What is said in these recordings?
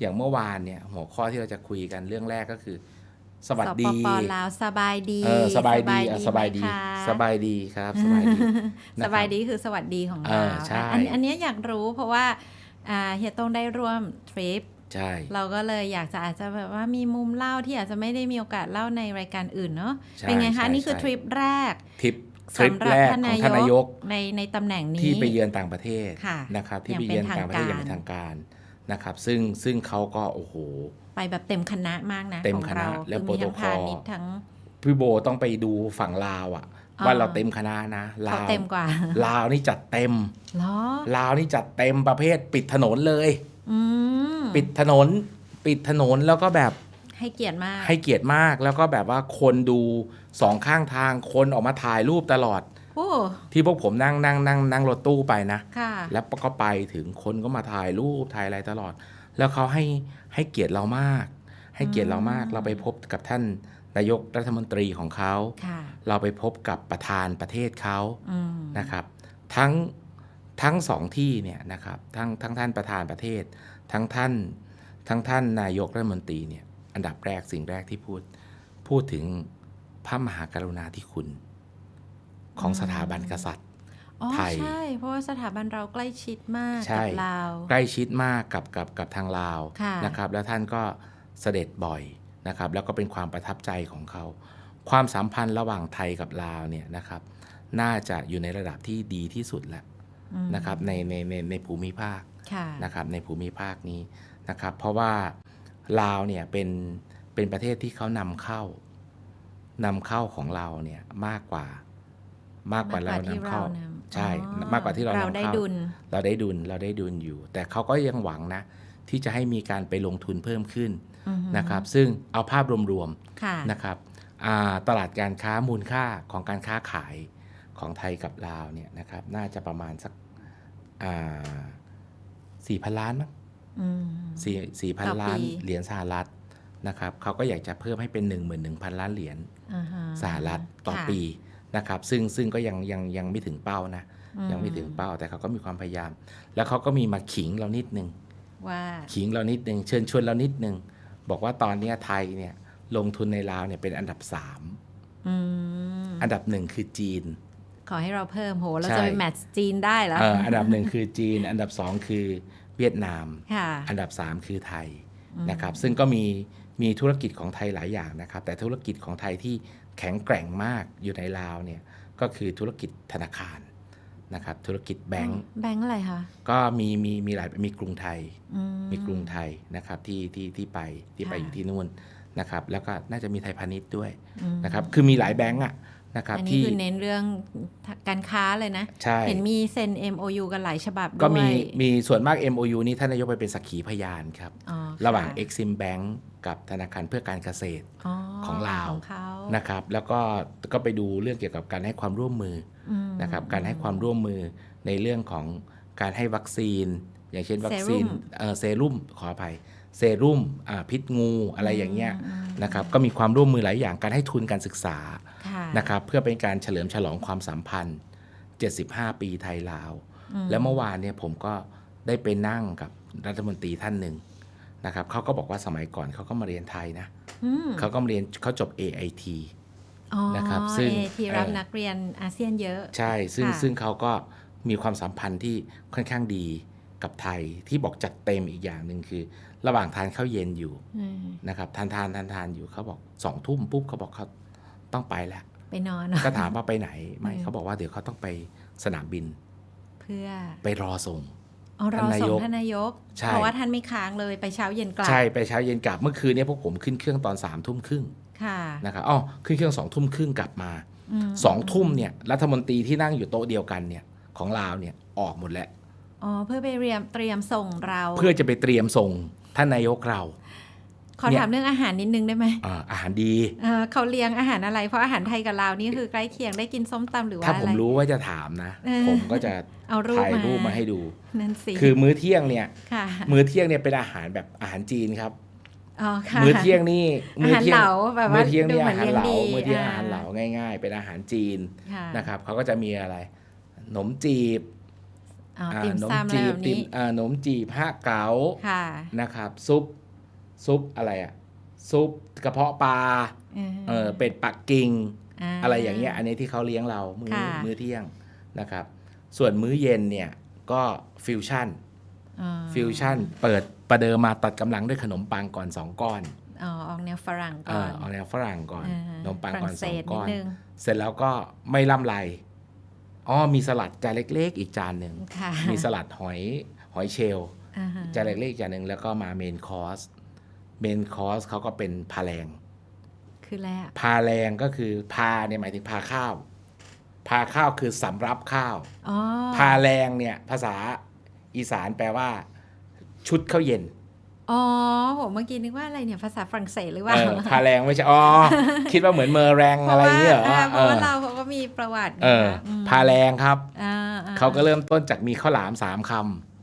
อย่างเมื่อวานเนี่ยหัวข้อที่เราจะคุยกันเรื่องแรกก็คือ สวัสดีปปลาวสบายดีเออสบายดีอะสบายดีไหมคะสบายดีครับ สบายดีนะครับสบายดีคือสวัสดีของเอเราอใช่อันอันเนี้ยอยากรู้เพราะว่าอ่าเฮียโต้งได้ร่วมทริปใช่เราก็เลยอยากจะอาจจะแบบว่ามีมุมเล่าที่อาจจะไม่ได้มีโอกาสเล่าในรายการอื่นเนาะใช่เป็นไงคะใช่นี่คือใช่ทริปแรกทริปทริปสำหรับแรกท่านของนายท่านนายกกในในตำแหน่งนี้ที่ไปเยือนต่างประเทศค่ะนะครับที่อย่างไปเยือนเป็นต่างประเทศอย่างทางการเป็นทางการ นะครับซึ่งซึ่งเขาก็โอ้โห ไปแบบเต็มคณะมากนะเต็มของคณะเราและคือมีทั้งโปรโตคอลพาณิชย์ทั้งพี่โบต้องไปดูฝั่งลาวอะอ่าว่าเราเต็มคณะนะลาเขาวเต็มกว่าลาวนี่จัดเต็มเหรอลาวนี่จัดเต็มประเภทปิดถนนเลยอืมปิดถนน ปิดถนนแล้วก็แบบให้เกียรติมาก ให้เกียรติมากแล้วก็แบบว่าคนดูสองข้างทางคนออกมาถ่ายรูปตลอดโอ้ ที่พวกผมนั่งนั่งนั่งนั่งรถตู้ไปนะค่ะแล้วก็ไปถึงคนก็มาถ่ายรูปถ่ายอะไรตลอด แล้วเขาให้ให้เกียรติเรามาก ให้เกียรติเรามากอืมเราไปพบกับท่านนายกรัฐมนตรีของเขาค่ะเราไปพบกับประธานประเทศเขาอืมนะครับ ทั้งทั้งสองที่เนี่ยนะครับทั้งทั้งท่านประธานประเทศ ทั้งท่านทั้งท่านนายกรัฐมนตรีเนี่ยอันดับแรกสิ่งแรกที่พูดพูดถึงพระมหากรุณาธิคุณ ของสถาบันกษัตริย์อ๋อไทยใช่ เพราะว่าสถาบันเราใกล้ชิดมากใช่กับเราว ใกล้ชิดมากกับกับกับทางลาวค่ะนะครับ แล้วท่านก็เสด็จบ่อยนะครับ แล้วก็เป็นความประทับใจของเขา ความสัมพันธ์ระหว่างไทยกับลาวเนี่ยนะครับ น่าจะอยู่ในระดับที่ดีที่สุดแล้วอืมนะครับในในในในภูมิภาคค่ะนะครับในภูมิภาคนี้นะครับ เพราะว่าลาวเนี่ยเป็นเป็นประเทศที่เขานำเข้านำเข้าของเราเนี่ยมากกว่า มากกว่าเราที่นำเข้านำใช่อ๋อมากกว่าที่เราเรานำได้เข้าดุลเราได้ดุลเราได้ดุลอยู่ แต่เขาก็ยังหวังนะ ที่จะให้มีการไปลงทุนเพิ่มขึ้นอือฮึนะครับ ซึ่งเอาภาพรวมค่ะๆนะครับอ่าตลาดการค้ามูลค่าของการค้าขายของไทยกับลาวเนี่ยนะครับ น่าจะประมาณสักสี่พันล้านมั้งอืมสี่สี่พันต่อปีล้านเหรียญสหรัฐนะครับเขาก็อยากจะเพิ่มให้เป็น 1 1 0 0 0 ล้านเหรียญอ่าฮะสหรัฐต่อค่ะปี นะครับซึ่งซึ่งก็ยังยังยังไม่ถึงเป้านะอืยังไม่ถึงเป้าแต่เขาก็มีความพยายาม แล้วเขาก็มีมาขิงเรานิดนึงว่าขิงเรานิดนึงเชิญชวนเรานิดนึงบอกว่าตอนเนี้ยไทยเนี่ยลงทุนในลาวเนี่ยเป็นอันดับ3อืมอันดับหนึ่งคือจีน ขอให้เราเพิ่มโหเราใช่จะไปแมทช์จีนได้แล้วเอ่ออันดับหนึ่งคือจีน อันดับสองคือเวียดนามค่ะอันดับ3คือไทยอืมนะครับ ซึ่งก็มีมีธุรกิจของไทยหลายอย่างนะครับ แต่ธุรกิจของไทยที่ แข็งแกร่งมากอยู่ในลาวเนี่ยก็คือธุรกิจธนาคารนะครับธุรกิจแบงก์แบงค์อะไรคะก็มีมีมีหลายมีกรุงไทยอืมีกรุงไทยนะครับที่ที่ที่ไปที่ไปค่ะอยู่ที่นู่นนะครับแล้วก็น่าจะมีไทยพาณิชย์ด้วยอืมนะครับคือมีหลายแบงก์อะ นะครับอันนี้ที่คือเน้นเรื่องการค้าเลยนะใช่เห็นมีเซ็น MOU กันหลายฉบับด้วย ก็มีมีส่วนมาก MOU นี่ท่านนายกไปเป็นสักขีพยานครับอ๋อค่ระหว่าง Exim Bank กับธนาคารเพื่อการเกษตรของลาวของเขานะครับ แล้วก็ก็ไปดูเรื่องเกี่ยวกับการให้ความร่วมมืออืมนะครับการให้ความร่วมมือในเรื่องของการให้วัคซีน อย่างเช่นวัคซีนเซรุ่มเอ่อเซรุ่มขออภัยเซรุ่มอ่าพิษงูอะไรอย่างเงี้ยอืมนะครับก็มีความร่วมมือหลายอย่างการให้ทุนการศึกษาค่ะ นะครับเพื่อเป็นการเฉลิมฉลองความสัมพันธ์ 75 ปีไทยลาวอืมแล้วเมื่อวานเนี่ยผมก็ได้ไปนั่งกับรัฐมนตรีท่านหนึ่งนะครับเขาก็บอกว่าสมัยก่อนเขาก็มาเรียนไทยนะอืมเขาก็มาเรียนเขาจบ AIT อ๋อนะครับซึ่งเอที่รับเอ่อนักเรียนอาเซียนเยอะ ใช่ซึ่งค่ะซึ่งเขาก็มีความสัมพันธ์ที่ค่อนข้างดีกับไทยที่บอกจัดเต็มอีกอย่างหนึ่งคือ ระหว่างทานข้าวเย็นอยู่อืมนะครับทานทานทานทานอยู่เขาบอกสองทุ่มปุ๊บเขาบอกเขาต้องไปแล้ว ไปนอนเนอะก็ถามว่าไปไหนไม่อืมเขาบอกว่าเดี๋ยวเขาต้องไปสนามบิน เพื่อไปรอส่งอ๋อรอท่านนาส่ยงกท่านนายกใช่เพราะว่าท่านไม่ค้างเลยไปเช้าเย็นกลับใช่ไปเช้าเย็นกลับเมื่อคืนเนี้พวกผมขึ้นเครื่องตอนสามทุ่มครึ่งค่ะนะครับอ๋อขึ้นเครื่องสองทุ่มครึ่งกลับมามสองทุ่มเนี่ยรัฐมนตรีที่นั่งอยู่โต๊ะเดียวกันเนี่ยของลาวเนี่ยออกหมดแล้วอ๋อเพื่อไปเรียมเตรียมส่งเรา เพื่อจะไปเตรียมส่งท่านนายกเรา ขอเนี่ยถามเรื่องอาหารนิดนึงได้ไหมอ่าอาหารดีเอ่อเขาเลี้ยงอาหารอะไร เพราะอาหารไทยกับลาวนี่คือใกล้เคียงได้กินส้มตำหรือว่าถ้าอะผมไรรู้ว่าจะถามนะเออผมก็จะเอารูปถ่ายมารูปมาให้ดูนั่นสิคือมื้อเที่ยงเนี่ยค่ะมื้อเที่ยงเนี่ยเป็นอาหารแบบอาหารจีนครับอ๋อค่ะมื้อเที่ยงนี่อามื้อหารเที่ยเหงลาแบบว่ามื้อเที่ยงดูนี่เหมืออานหารเลี้ยงเหลาดีมื้อเที่ยงอ่อาหารเหลาง่าย ๆ เป็นอาหารจีนค่ะนะครับเขาก็จะมีอะไรขนมจีบอ๋ออ่าติ่มขนมซำอะไรจีแบบบติ่นี้มอ่าขนมจีบห้าเก๋าค่ะนะครับซุป ซุปอะไรอะซุปกระเพาะปลาเออเป็ดปักกิ่งาอะไรอย่างเงี้ยอันนี้ที่เขาเลี้ยงเรามื้อค่ะมื้อเที่ยงนะครับ ส่วนมื้อเย็นเนี่ยก็ฟิวชั่นอ๋อฟิวชั่นเปิดประเดิมมาตัดกำลังด้วยขนมปังก่อน2ก้อนอ๋อออกแนวฝรั่งเอก่ออนเอาแนวฝรั่งก่อนอ่าขนมปังก่อนฝรั่สองเศก้อนนิดนึงเสร็จแล้วก็ไม่ล่ำไรอ๋อมีสลัดจานเล็ก ๆ อีกจานหนึ่งค่ะมีสลัดหอยหอยเชลล์อ่าฮะจานเล็กๆอีกจานหนึ่งแล้วก็มาเมนคอร์ส เมนคอร์สเขาก็เป็นพาแรงคือแล้วพาแรงก็คือพาเนี่ยหมายถึงพาข้าว พาข้าวคือสำรับข้าวอ๋อพาแรงเนี่ยภาษาอีสานแปลว่า ชุดข้าวเย็นอ๋อผมเมื่อกี้นึกว่าอะไรเนี่ยภาษาฝรั่งเศสหรือเอว่าอพาแรงไม่ใช่อ๋อคิดว่าเหมือนเมอแรงเพอะไรราะว่าอย่างเงี้ยเหรออ่าเพเอราะอว่าเราเขาก็มีประวัติเออนะคะมพาแรงครับอ่าอ่เขาก็เริ่มต้นจากมีข้าวหลามสามคำ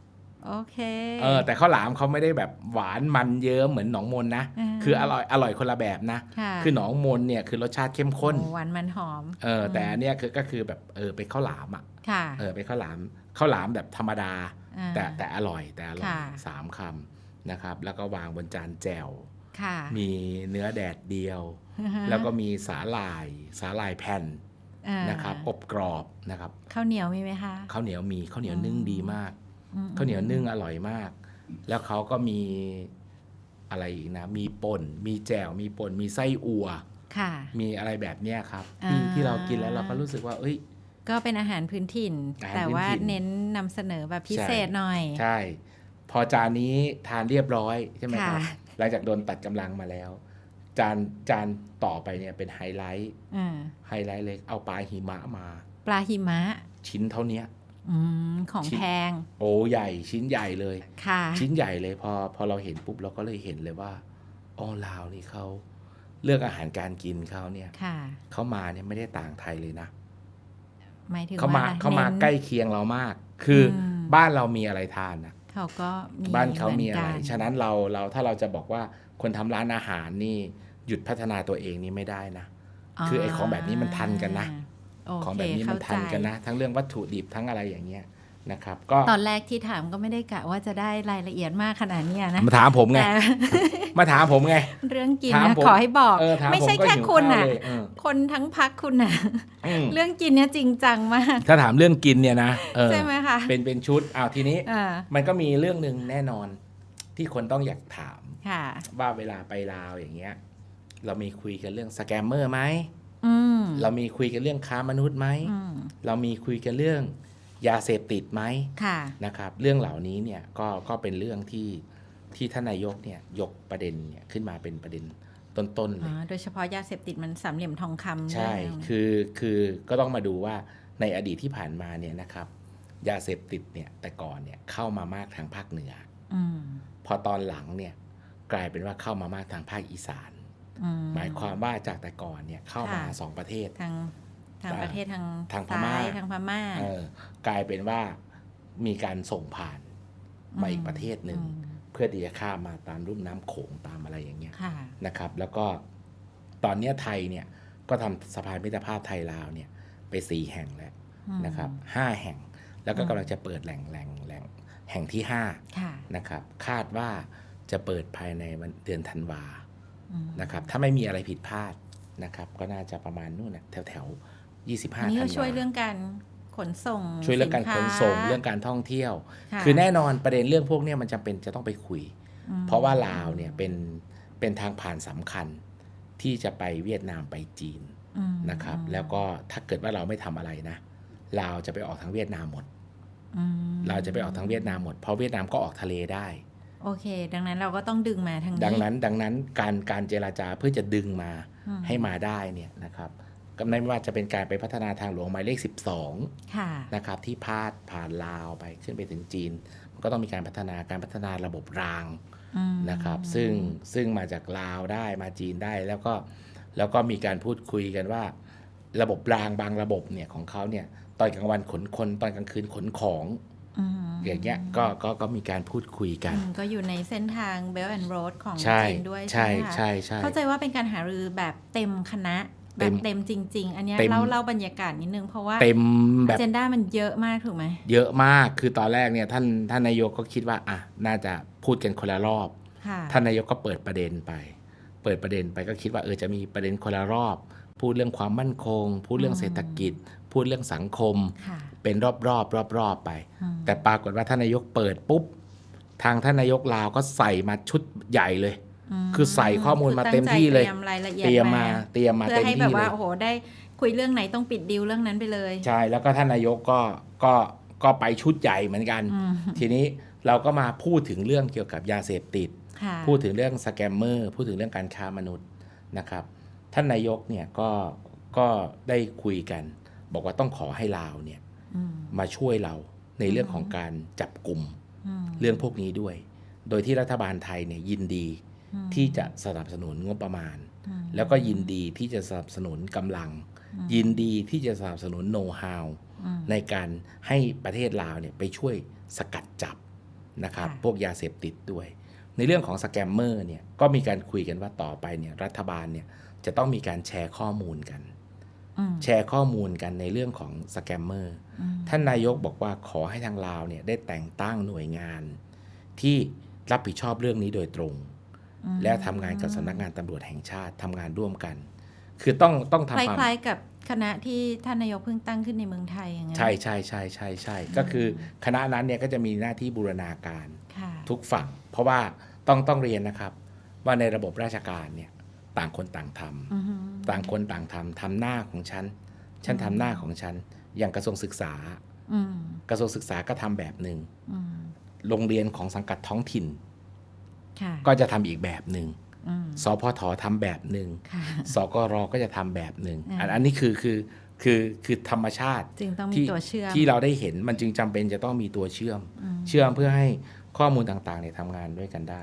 โอเค เออแต่ข้าวหลามเขาไม่ได้แบบหวานมันเยิ้มเหมือนหนองมนนะอ่าคืออร่อยอร่อยคนละแบบนะค่ะคือหนองมนเนี่ยคือรสชาติเข้มข้นโอ้หวานมันหอม เออแต่อันเนี้ยคือก็คือแบบเออเป็นข้าวหลามอะค่ะเออเป็นข้าวหลามข้าวหลามแบบธรรมดาอ่าแต่แต่อร่อยแต่อร่อยค่ะสามคำนะครับ แล้วก็วางบนจานแจ่วค่ะมีเนื้อแดดเดียวอือฮะแล้วก็มีสาหร่ายสาหร่ายแผ่นอ่านะครับอบกรอบนะครับข้าวเหนียวมีไหมคะข้าวเหนียวมีข้าวเหนียวนึ่งดีมากอืม ข้าวเหนียวนึ่งอร่อยมาก แล้วเขาก็มีอะไรอีกนะ มีป่น มีแจ่ว มีป่น มีไส้อั่วค่ะมีอะไรแบบเนี้ยครับที่อ่าที่เรากินแล้วเราก็รู้สึกว่า เอ้ย ก็เป็นอาหารพื้นถิ่นอาหารแต่ว่าพื้นถิ่นเน้นนำเสนอแบบพิใช่เศษหน่อย ใช่ พอจานนี้ทานเรียบร้อยใช่ไหมครับค่ะหลังจากโดนตัดกำลังมาแล้ว จานจานต่อไปเนี่ยเป็นไฮไลท์อ่าไฮไลท์เล็กเอาปลาหิมะมา ปลาหิมะ ชิ้นเท่าเนี้ย อืมของชิ้น แพง โอ้ใหญ่ชิ้นใหญ่เลย ค่ะ ชิ้นใหญ่เลยพอพอเราเห็นปุ๊บเราก็เลยเห็นเลยว่าอ๋อลาวนี่เขาเลือกอาหารการกินเขาเนี่ยค่ะ เขามาเนี่ยไม่ได้ต่างไทยเลยนะหมายถึงเขามาว่เขามาน้น ใกล้เคียงเรามาก คืออม บ้านเรามีอะไรทานนะเขาก็มีบ้านเขามีอะไร หนกันฉะนั้นเราเราถ้าเราจะบอกว่าคนทำร้านอาหารนี่หยุดพัฒนาตัวเองนี่ไม่ได้นะ คือไอ้ของแบบนี้มันทันกันนะโอ ของเคแบบนี้มันเข้าทันกันใจนะ ทั้งเรื่องวัตถุดิบทั้งอะไรอย่างเงี้ยนะครับก็ตอนแรกที่ถามก็ไม่ได้กะว่าจะได้รายละเอียดมากขนาดเนี้ยนะมาถามผมไงแต่มาถามผมไง เรื่องกินถามนะผมขอให้บอกเออถามไม่ผมใช่ก็แค่หิวคุณข้าวน่ะเลยเออคนทั้งพักคุณน่ะอืมเรื่องกินเนี่ยจริงจังมาก ถ้าถามเรื่องกินเนี่ยนะเออใช่ไหมคะเป็นเป็นชุดอ้าวทีนี้อ่ามันก็มีเรื่องหนึ่งแน่นอนที่คนต้องอยากถามค่ะว่าเวลาไปลาวอย่างเงี้ย เรามีคุยกันเรื่องสแกมเมอร์ไหมอืม เรามีคุยกันเรื่องค้ามนุษย์ไหมอืมเรามีคุยกันเรื่องยาเสพติดไหมค่ะนะครับ เรื่องเหล่านี้เนี่ยก็ก็เป็นเรื่องที่ที่ท่านนายกเนี่ยยกประเด็นเนี่ยขึ้นมาเป็นประเด็นต้นๆเลอ๋ยอโดยเฉพาะยาเสพติดมันสามเหลี่ยมทองคำใช่ด้วยนะคือคือก็ต้องมาดูว่าในอดีตที่ผ่านมาเนี่ยนะครับ ยาเสพติดเนี่ยแต่ก่อนเนี่ยเข้ามามากทางภาคเหนืออืมพอตอนหลังเนี่ยกลายเป็นว่าเข้ามามากทางภาคอีสานอื หมายความว่าจากแต่ก่อนเนี่ยเข้ามาค่ะสองประเทศทางทางอ่าประเทศทางทางพม่าซ้ยทางพม่าเออกลายเป็นว่ามีการส่งผ่านมาอีกประเทศหนึ่งอืมเพื่อที่จะข้ามมาตามรุ่มน้ำโขงตามอะไรอย่างเงี้ยค่ะนะครับ แล้วก็ตอนเนี้ยไทยเนี่ยก็ทำสะพานมิตรภาพไทยลาวเนี่ยไปสี่แห่งแล้วอืมนะครับห้าแห่งแล้วก็อืมกำลังจะเปิดแหล่งแหล่งแหล่งแห่งที่ห้าค่ะนะครับ คาดว่าจะเปิดภายในวันเดือนธันวาอืม นะครับถ้าไม่มีอะไรผิดพลาดนะครับก็น่าจะประมาณนู่นนะแถวแถวยี่สิบห้าอันนี้ธัก็นวาช่วยเรื่องการขนส่ง ช่วยเรื่องการขนส่งสิค้เรื่องการท่องเที่ยวะคือแน่นอนประเด็นเรื่องพวกเนี้ยมันจำเป็นจะต้องไปคุยอืมเพราะว่าลาวเนี่ยเป็นเป็นทางผ่านสำคัญที่จะไปเวียดนามไปจีนอืมนะครับ แล้วก็ถ้าเกิดว่าเราไม่ทำอะไรนะลาวจะไปออกทางเวียดนามหมดอืมเราจะไปออกทางเวียดนามหมดเพราะเวียดนามก็ออกทะเลได้ โอเค ดังนั้นเราก็ต้องดึงมาทางนี้ดังนั้นดังนั้นการการเจราจาเพื่อจะดึงมาอืมให้มาได้เนี่ยนะครับก็ไม่ว่าจะเป็นการไปพัฒนาทางหลวงหมายเลข 12ค่ะนะครับที่พาดผ่านลาวไปขึ้นไปถึงจีน มันก็ต้องมีการพัฒนาการพัฒนาระบบรางอืมนะครับ ซึ่งซึ่งมาจากลาวได้มาจีนได้แล้วก็แล้วก็มีการพูดคุยกันว่า ระบบรางบางระบบเนี่ยของเขาเนี่ยตอนกลางวันขนคนตอนกลางคืนขนของ อืมอย่างเงี้ยก็ก็ก็มีการพูดคุยกันอืมก็อยู่ในเส้นทาง Belt and Road ของใช่จีนด้วยใช่ใช่ไหมคะใช่ใช่เข้าใจว่าเป็นการหารือแบบเต็มคณะแบเต็บมเต็มจริง ๆ อันเนี้ยเต็มเล่าเล่าบรรยากาศนิดนึง เพราะว่าเต็มแบบเจนด้ามันเยอะมากถูกไหมเยอะมากคือตอนแรกเนี่ยท่านท่านนายกก็คิดว่าอะน่าจะพูดกันคนละรอบค่ะท่านนายกก็เปิดประเด็นไป เปิดประเด็นไปก็คิดว่าเออจะมีประเด็นคนละรอบ พูดเรื่องความมั่นคง พูดเรื่องเศรษฐกิจ พูดเรื่องสังคมค่ะ เป็นรอบรอบรอบรอบๆไปอืมแต่ปรากฏว่าท่านนายกเปิดปุ๊บ ทางท่านนายกลาวก็ใส่มาชุดใหญ่เลย คือใส่ข้อมูลมาเต็มที่เลยคือตั้งใจเตรียมรายละเอียดเตรียมมาเตรียมมาเพื่อเต็มให้แบที่บเลว่ายโอ้โหได้คุยเรื่องไหนต้องปิดดีลเรื่องนั้นไปเลย ใช่แล้วก็ท่านนายกก็ก็ก็ไปชุดใหญ่เหมือนกันอืมทีนี้เราก็มาพูดถึงเรื่องเกี่ยวกับยาเสพติดค่ะพูดถึงเรื่องสแกมเมอร์พูดถึงเรื่องการค้ามนุษย์นะครับ ท่านนายกเนี่ยก็ก็ได้คุยกัน บอกว่าต้องขอให้ลาวเนี่ยอื มมาช่วยเราในเรื่องของการจับกลุ่มอืมเรื่องพวกนี้ด้วย โดยที่รัฐบาลไทยเนี่ยยินดีอืมที่จะสนับสนุนงบประมาณอืมแล้วก็ยินดีที่จะสนับสนุนกำลัง ยินดีที่จะสนับสนุนโน้ตฮาวอืมในการให้ประเทศลาวเนี่ยไปช่วยสกัดจับนะครับค่ะพวกยาเสพติดด้วย ในเรื่องของสแกมเมอร์เนี่ยก็มีการคุยกันว่าต่อไปเนี่ยรัฐบาลเนี่ยจะต้องมีการแชร์ข้อมูลกันอืม แชร์ข้อมูลกันในเรื่องของสแกมเมอร์อืมท่านนายกบอกว่าขอให้ทางลาวเนี่ยได้แต่งตั้งหน่วยงาน ที่รับผิดชอบเรื่องนี้โดยตรงอืมและทำงานกับสำนักงานตำรวจแห่งชาติทำงานร่วมกัน คือต้องต้องคทำความล้ายๆกับคณะที่ท่านนายกเพิ่งตั้งขึ้นในเมืองไทยอย่างเงี้ยใช่ใช่ใช่ใช่ใช่ก็คือคณะนั้นเนี่ยก็จะมีหน้าที่บูรณาการค่ะทุกฝั่ง เพราะว่าต้องต้องเรียนนะครับว่าในระบบราชการเนี่ย ต่างคนต่างทำอือฮึต่างคนต่างทำทำหน้าของฉัน ฉันทำหน้าของฉัน อย่างกระทรวงศึกษาอืมกระทรวงศึกษาก็ทำแบบหนึ่งอืมโรงเรียนของสังกัดท้องถิ่นค่ะก็จะทำอีกแบบหนึ่งอืมสพททำแบบหนึ่งค่ะสกรก็จะทำแบบหนึ่งอ่าอันอันนี้คือคือคือคือธรรมชาติจึงต้องมีที่ตัวเชื่อมที่เราได้เห็นมันจึงจำเป็นจะต้องมีตัวเชื่อมอืมเชื่อมเพื่อให้ข้อมูลต่างๆเนี่ยทำงานด้วยกันได้